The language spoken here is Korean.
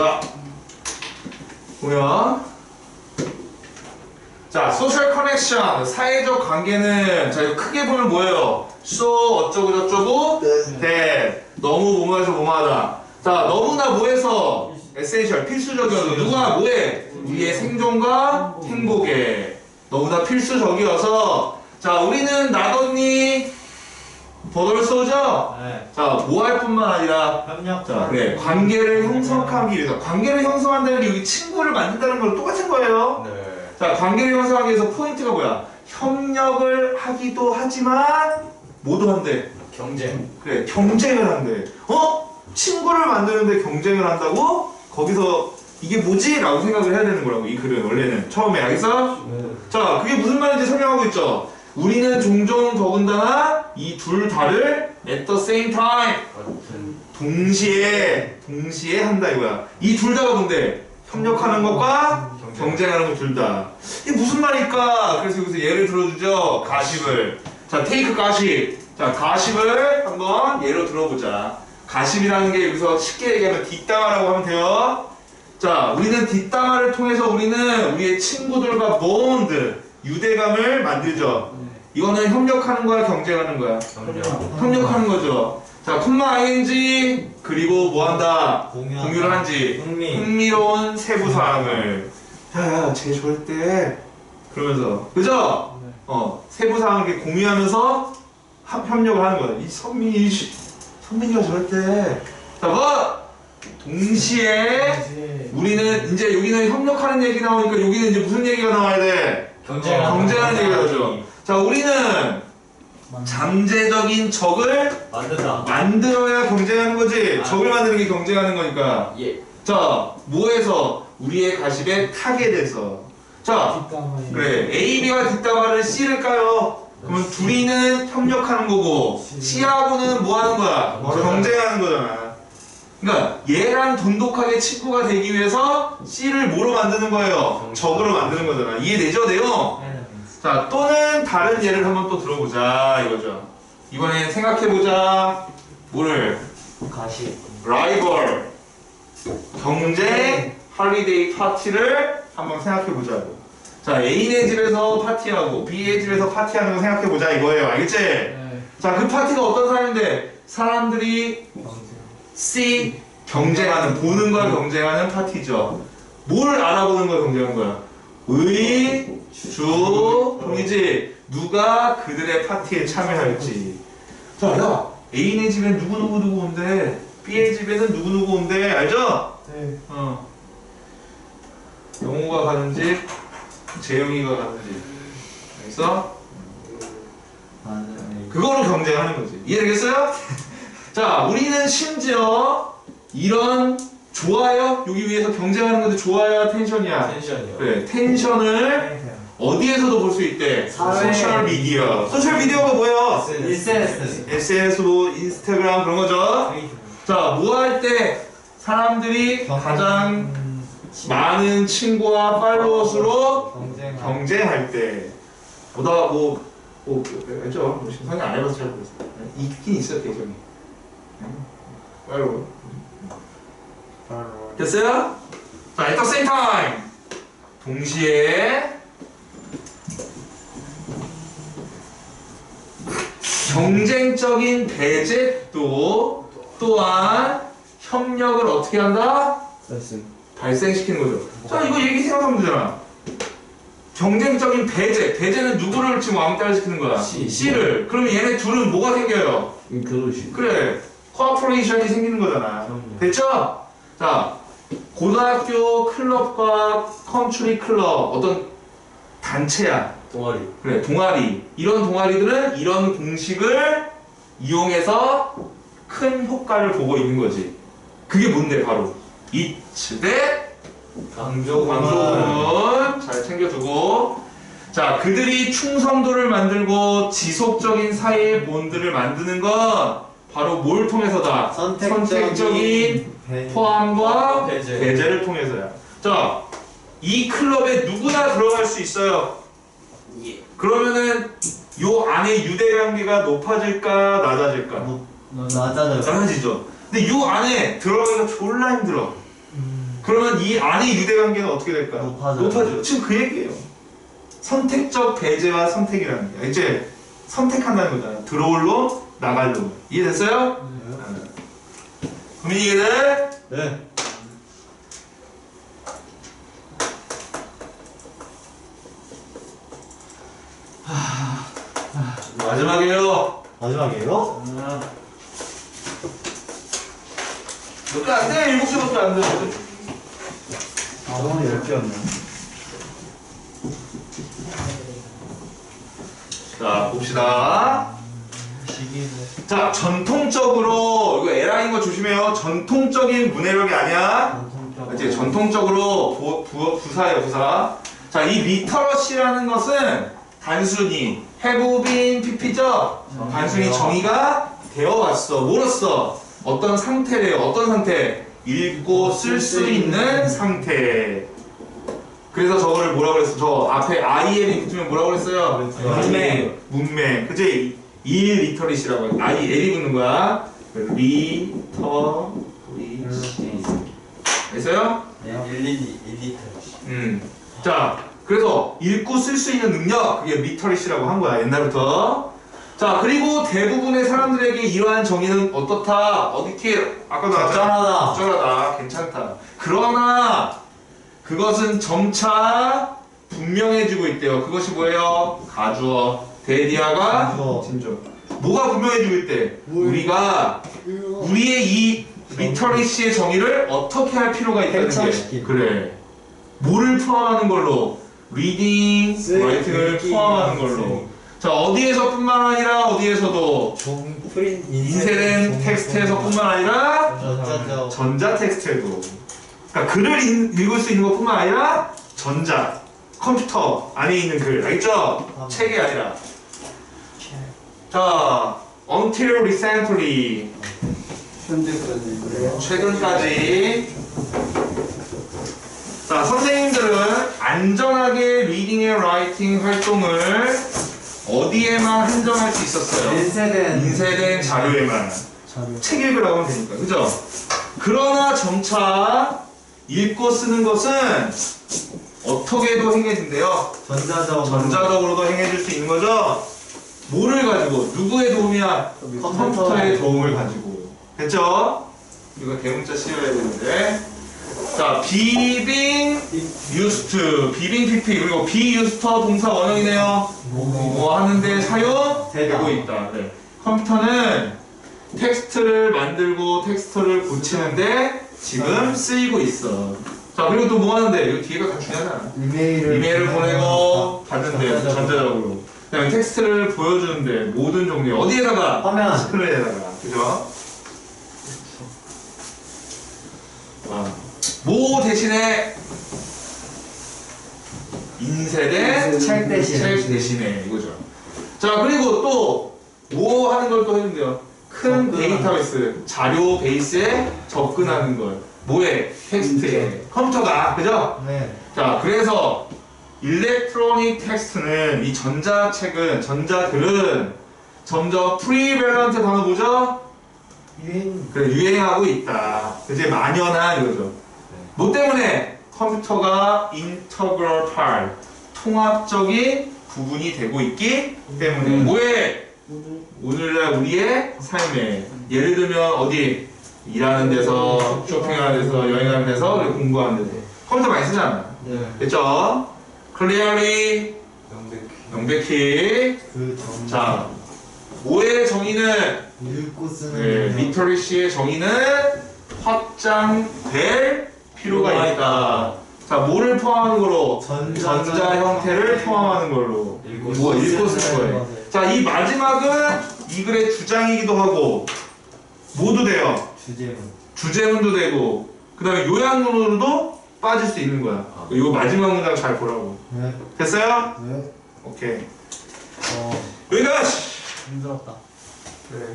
자, 보면 자, 소셜 커넥션, 사회적 관계는 자, 이거 크게 보면 뭐예요? so 어쩌고 저쩌고? 대 너무 뭐뭐해서 뭐뭐하다. 자, 너무나 뭐해서? 에센셜 필수적이어서. 누가 뭐해? 우리의 생존과 행복에. 너무나 필수적이어서. 자, 우리는 나덧니 버 더를 쏘죠? 네. 자, 뭐할 뿐만 아니라 협력. 자, 그래. 관계를 형성하기 위해서. 관계를 형성한다는 게 여기 친구를 만든다는 거랑 똑같은 거예요. 네. 자, 관계를 형성하기 위해서 포인트가 뭐야? 협력을 하기도 하지만, 뭐도 한대. 경쟁. 그래, 경쟁을 한대. 어? 친구를 만드는데 경쟁을 한다고? 거기서 이게 뭐지? 라고 생각을 해야 되는 거라고, 이 글은 원래는. 처음에, 알겠어? 자, 그게 무슨 말인지 설명하고 있죠. 우리는 종종 더군다나 이 둘 다를 at the same time. 동시에 동시에 한다 이거야. 이 둘 다가 뭔데? 협력하는 것과 경쟁하는 것 둘 다. 이게 무슨 말일까? 그래서 여기서 예를 들어주죠. 가십을. 자, 테이크 가십. 자, 가십을 한번 예로 들어보자. 가십이라는 게 여기서 쉽게 얘기하면 뒷담화라고 하면 돼요. 자, 우리는 뒷담화를 통해서 우리는 우리의 친구들과 본드, 유대감을 만들죠. 이거는 협력하는 거야, 경쟁하는 거야? 경쟁. 협력하는 거죠. 자, 콤마 ing 그리고 뭐 한다? 공유한다. 공유를 한지 흥미. 흥미로운 세부 사항을 야야 쟤 절대 그러면서 그죠? 어 세부 사항을 이렇게 공유하면서 합, 협력을 하는 거야. 이 선민이 씨, 선민이가 절대 자 뭐 동시에 우리는 이제 여기는 협력하는 얘기 나오니까 여기는 이제 무슨 얘기가 나와야 돼? 경쟁. 어, 경쟁하는 얘기가 나오죠. 자 우리는 잠재적인 적을 만든다. 만들어야 경쟁하는 거지. 아. 적을 만드는 게 경쟁하는 거니까. 예. 자, 뭐해서 우리의 가십에 타게 돼서. 자, 그래. A, B가 뒷담화를 C를 까요. 그러면 둘이는 협력하는 거고 C하고는 뭐 하는 거야? 경쟁하는 거잖아. 그러니까 얘랑 돈독하게 친구가 되기 위해서 C를 뭐로 만드는 거예요? 적으로 만드는 거잖아. 이해되죠, 내용? 자, 또는 다른 예를 한번 또 들어보자 이거죠. 이번엔 생각해보자. 뭐를? 가시. 라이벌 경쟁 할리데이 파티를 한번 생각해보자고. 자, A네 집에서 파티하고 B의 집에서 파티하는 거 생각해보자 이거예요. 알겠지? 자, 그 파티가 어떤 사람인데 사람들이 C 경쟁하는 보는 걸 경쟁하는 파티죠. 뭘 알아보는 걸 경쟁하는 거야? 의, 주, 동이지. 누가 그들의 파티에 참여할지. 자, 야, A네 집엔 누구 누구 누구 온대. B의 집에는 누구 누구 온대. 알죠? 어. 영호가 가는 집, 재영이가 가는 집. 알겠어? 그거로 경쟁하는 거지. 이해되겠어요? 자, 우리는 심지어 이런 좋아요? 여기 위해서 경쟁하는 건데 좋아요, 텐션이야. 텐션이요. 그래, 텐션을 어디에서도 볼 수 있대? 사회. 소셜 미디어. 소셜 미디어가 뭐예요? SNS. SNS, 뭐 인스타그램 그런 거죠. 자, 뭐 할 때 사람들이 가장 많은 친구와 팔로워 수로 경쟁. 경쟁할 때 보다 뭐, 뭐 알죠? 뭐 신상이 안 해봐서 잘 모르겠어요. 있긴 있어요, 대전이. 팔로워. 됐어요? 자, at the same time. 동시에 경쟁적인 대책도 또한 협력을 어떻게 한다? 발생시키는 거죠. 자, 이거 얘기 생각하면 되잖아. 경쟁적인 배제. 배제는 누구를 지금 왕따를 시키는 거야? C. C를. 그러면 얘네 둘은 뭐가 생겨요? 그것이 그래. 코퍼레이션이 생기는 거잖아. 그럼요. 됐죠? 자, 고등학교 클럽과 컨트리 클럽 어떤 단체야. 동아리. 그래, 동아리. 이런 동아리들은 이런 공식을 이용해서 큰 효과를 보고 있는 거지. 그게 뭔데, 바로? 이츠 대 강조 강조문 잘 챙겨두고 자 그들이 충성도를 만들고 지속적인 사회의 본들을 만드는 건 바로 뭘 통해서다 선택적인 포함과 배제. 배제를 통해서야 자 이 클럽에 누구나 들어갈 수 있어요 예. 그러면은 요 안에 유대 관계가 높아질까 낮아질까 낮아져요. 낮아지죠 근데 요 안에 들어가기가 졸라 힘들어 그러면 이 안의 유대 관계는 어떻게 될까요? 높아져요. 높아져요. 지금 그 얘기예요. 선택적 배제와 선택이라는 게 이제 선택한다는 거잖아요. 들어올 놈, 나갈 놈. 이해됐어요? 고민이 이해돼? 네. 마지막이에요. 마지막이에요? 몇개 안 돼? 일곱 개밖에 안 돼. 아, 너무 10개였네. 자, 봅시다. 자, 전통적으로, 이거 에라인 거 조심해요. 전통적인 문해력이 아니야. 이제 전통적으로 부, 부, 부사예요, 부사. 자, 이 리터러시라는 것은 단순히 been pp죠? 단순히 정의가 되어 왔어. 뭐로써? 어떤 상태래요. 어떤 상태? 읽고 쓸 수 있는 상태. 그래서 저거를 뭐라고 그랬어? 저 앞에 IL이 붙으면 뭐라고 그랬어요? 문맹. 문맹. 그치? 일 리터리시라고 해. I, L이 붙는 거야. 리터리시. 됐어요? 네. 1, 2, 1리터. 음. 자, 그래서 읽고 쓸 수 있는 능력, 그게 리터리시라고 한 거야, 옛날부터. 자, 그리고 대부분의 사람들에게 이러한 정의는 어떻다? 어디티? 아까 나왔잖아. 적절하다. 적절하다. 괜찮다. 그러나, 그것은 점차 분명해지고 있대요. 그것이 뭐예요? 가주어. 대디아가 가주어. 진저. 뭐가 분명해지고 있대? 우리가 우리의 이 리터리시의 정의를 어떻게 할 필요가 있다는 게. 그래 뭐를 포함하는 걸로 리딩, 쓰기, 라이팅을 포함하는 걸로 자 어디에서뿐만 아니라 어디에서도 인쇄된 텍스트에서뿐만 아니라. 전자 텍스트에도 그러니까 글을 읽- 읽을 수 있는 것뿐만 아니라 전자 컴퓨터 안에 있는 글 알겠죠? 아. 책이 아니라 자 until recently. 그래요? 최근까지 자 선생님들은 안전하게 리딩 앤 라이팅 활동을 어디에만 한정할 수 있었어요? 인쇄된 인쇄된 자료에만 자료. 책 읽으라고 하면 되니까 그죠? 그러나 점차 읽고 쓰는 것은 어떻게도 행해진대요 전자적. 전자적으로도 행해질 수 있는 거죠 뭐를 가지고 누구의 도움이야? 컴퓨터의 도움을 가지고. 됐죠? 이거 대문자 씌워야 되는데. 자 비빙 used 비빙 pp 그리고 used 동사 원형이네요. 뭐 하는데 사용되고 되다. 있다. 네. 컴퓨터는 텍스트를 만들고 텍스트를 고치는데 지금 쓰이고 있어. 자 그리고 또 뭐 하는데? 이거 뒤에가 다 중요하잖아. 이메일을 이메일을 보내고 받는데 전자적으로. 그다음에 텍스트를 보여주는데 모든 종류 어디에다가 화면. 스크린에다가 그죠? 아, 모 대신에 인쇄된 책 대신에. 책 대신에 이거죠. 자 그리고 또 뭐 하는 걸또 해준대요. 큰 데이터베이스 자료 베이스에 접근하는 걸 뭐에 텍스트에 컴퓨터가 그죠? 네. 자, 그래서 일렉트로닉 텍스트는 이 전자책은 전자글은 점점 프리밸런트 단어 뭐죠? 유행. 그래 유행하고 있다. 이제 만연한 이거죠. 뭐 때문에 컴퓨터가 인터그럴 파일 통합적인 부분이 되고 있기 때문에 뭐에 오늘날 우리의 삶에 예를 들면 어디 일하는 데서 쇼핑하는 데서 여행하는 데서 공부하는 데서 컴퓨터 많이 쓰잖아. 네. 됐죠? 클리어리 명백히 그 전. 자 오의 정의는 읽고 쓰는. 네, 능력. 리터리시의 정의는 확장될 필요가 필요가 있다. 자 뭐를 포함하는 거로 전자- 전자 형태를 포함하는 걸로 읽고 뭐 읽고 쓰는 거예요. 것에. 자이 마지막은 이 글의 주장이기도 하고 모두 돼요. 주제문. 주제문도 되고 그 다음에 요약문으로도 빠질 수 있는 거야. 이거 마지막 문장 잘 보라고. 네. 됐어요? 네. 오케이. 어. 여기까지! 힘들었다. 그래.